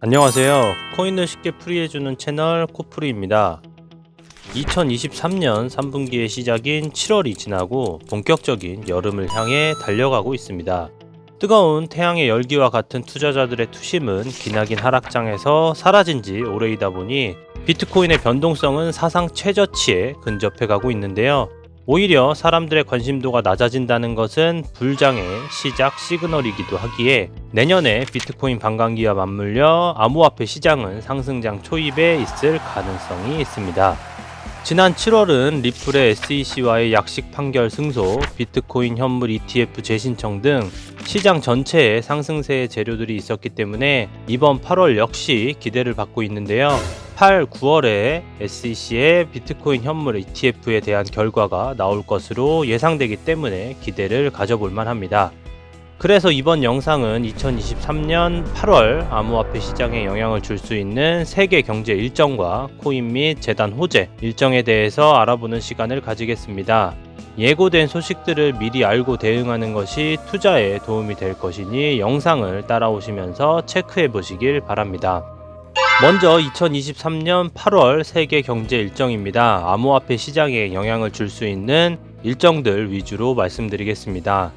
안녕하세요. 코인을 쉽게 풀이해주는 채널 코프리입니다. 2023년 3분기의 시작인 7월이 지나고 본격적인 여름을 향해 달려가고 있습니다. 뜨거운 태양의 열기와 같은 투자자들의 투심은 기나긴 하락장에서 사라진 지 오래이다 보니 비트코인의 변동성은 사상 최저치에 근접해 가고 있는데요. 오히려 사람들의 관심도가 낮아진다는 것은 불장의 시작 시그널이기도 하기에 내년에 비트코인 반감기와 맞물려 암호화폐 시장은 상승장 초입에 있을 가능성이 있습니다. 지난 7월은 리플의 SEC와의 약식 판결 승소, 비트코인 현물 ETF 재신청 등 시장 전체에 상승세의 재료들이 있었기 때문에 이번 8월 역시 기대를 받고 있는데요. 8, 9월에 SEC의 비트코인 현물 ETF에 대한 결과가 나올 것으로 예상되기 때문에 기대를 가져볼 만합니다. 그래서 이번 영상은 2023년 8월 암호화폐 시장에 영향을 줄 수 있는 세계 경제 일정과 코인 및 재단 호재 일정에 대해서 알아보는 시간을 가지겠습니다. 예고된 소식들을 미리 알고 대응하는 것이 투자에 도움이 될 것이니 영상을 따라오시면서 체크해 보시길 바랍니다. 먼저 2023년 8월 세계 경제 일정입니다. 암호화폐 시장에 영향을 줄 수 있는 일정들 위주로 말씀드리겠습니다.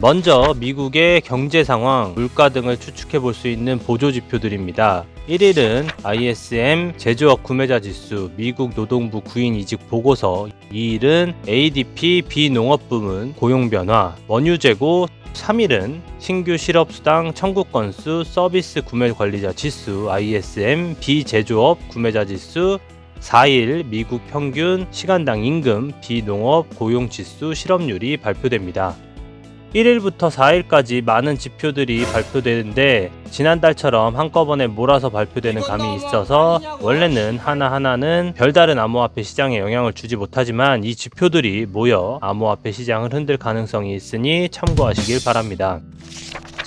먼저 미국의 경제 상황, 물가 등을 추측해 볼 수 있는 보조 지표들입니다. 1일은 ISM 제조업 구매자 지수, 미국 노동부 구인 이직 보고서, 2일은 ADP 비농업 부문 고용 변화, 원유 재고, 3일은 신규 실업수당 청구 건수 서비스 구매 관리자 지수 ISM 비제조업 구매자 지수 4일 미국 평균 시간당 임금 비농업 고용 지수 실업률이 발표됩니다. 1일부터 4일까지 많은 지표들이 발표되는데 지난달처럼 한꺼번에 몰아서 발표되는 감이 있어서 원래는 하나하나는 별다른 암호화폐 시장에 영향을 주지 못하지만 이 지표들이 모여 암호화폐 시장을 흔들 가능성이 있으니 참고하시길 바랍니다.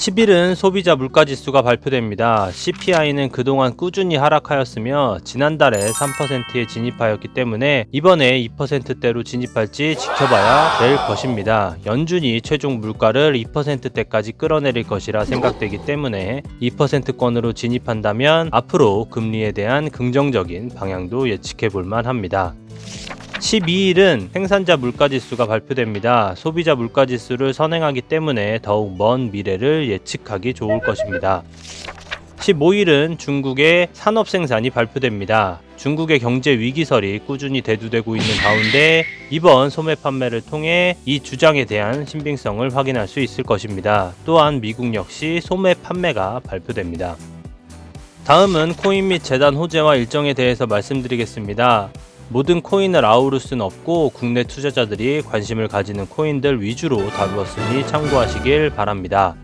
10일은 소비자 물가지수가 발표됩니다. CPI는 그동안 꾸준히 하락하였으며 지난달에 3%에 진입하였기 때문에 이번에 2%대로 진입할지 지켜봐야 될 것입니다. 연준이 최종 물가를 2%대까지 끌어내릴 것이라 생각되기 때문에 2%권으로 진입한다면 앞으로 금리에 대한 긍정적인 방향도 예측해 볼 만합니다. 12일은 생산자 물가지수가 발표됩니다. 소비자 물가지수를 선행하기 때문에 더욱 먼 미래를 예측하기 좋을 것입니다. 15일은 중국의 산업 생산이 발표됩니다. 중국의 경제 위기설이 꾸준히 대두되고 있는 가운데 이번 소매 판매를 통해 이 주장에 대한 신빙성을 확인할 수 있을 것입니다. 또한 미국 역시 소매 판매가 발표됩니다. 다음은 코인 및 재단 호재와 일정에 대해서 말씀드리겠습니다. 모든 코인을 아우를 수는 없고 국내 투자자들이 관심을 가지는 코인들 위주로 다루었으니 참고하시길 바랍니다.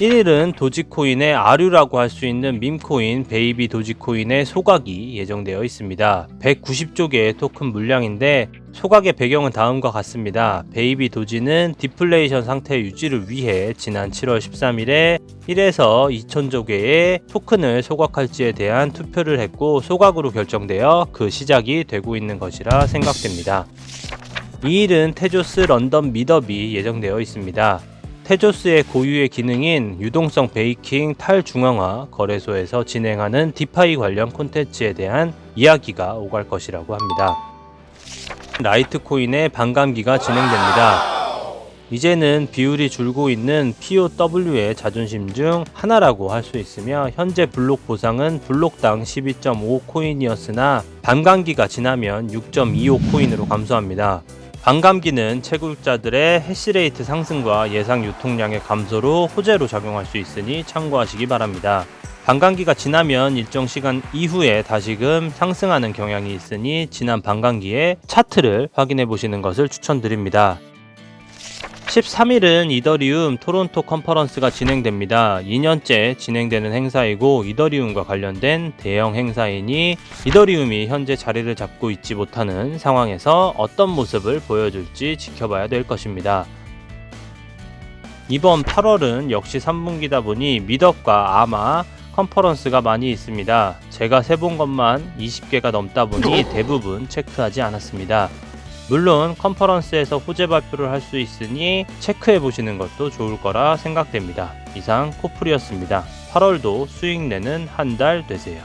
1일은 도지코인의 아류라고 할 수 있는 밈코인 베이비 도지코인의 소각이 예정되어 있습니다. 190조 개의 토큰 물량인데 소각의 배경은 다음과 같습니다. 베이비 도지는 디플레이션 상태 유지를 위해 지난 7월 13일에 1에서 2천조 개의 토큰을 소각할지에 대한 투표를 했고 소각으로 결정되어 그 시작이 되고 있는 것이라 생각됩니다. 2일은 테조스 런던 미더비 예정되어 있습니다. 테조스의 고유의 기능인 유동성 베이킹 탈중앙화 거래소에서 진행하는 디파이 관련 콘텐츠에 대한 이야기가 오갈 것이라고 합니다. 라이트코인의 반감기가 진행됩니다. 이제는 비율이 줄고 있는 POW의 자존심 중 하나라고 할 수 있으며 현재 블록 보상은 블록당 12.5 코인이었으나 반감기가 지나면 6.25 코인으로 감소합니다. 반감기는 채굴자들의 해시레이트 상승과 예상 유통량의 감소로 호재로 작용할 수 있으니 참고하시기 바랍니다. 반감기가 지나면 일정 시간 이후에 다시금 상승하는 경향이 있으니 지난 반감기의 차트를 확인해 보시는 것을 추천드립니다. 13일은 이더리움 토론토 컨퍼런스가 진행됩니다. 2년째 진행되는 행사이고 이더리움과 관련된 대형 행사이니 이더리움이 현재 자리를 잡고 있지 못하는 상황에서 어떤 모습을 보여줄지 지켜봐야 될 것입니다. 이번 8월은 역시 3분기다 보니 미덕과 아마 컨퍼런스가 많이 있습니다. 제가 세본 것만 20개가 넘다 보니 대부분 체크하지 않았습니다. 물론 컨퍼런스에서 호재 발표를 할 수 있으니 체크해 보시는 것도 좋을 거라 생각됩니다. 이상 코플이었습니다. 8월도 수익 내는 한 달 되세요.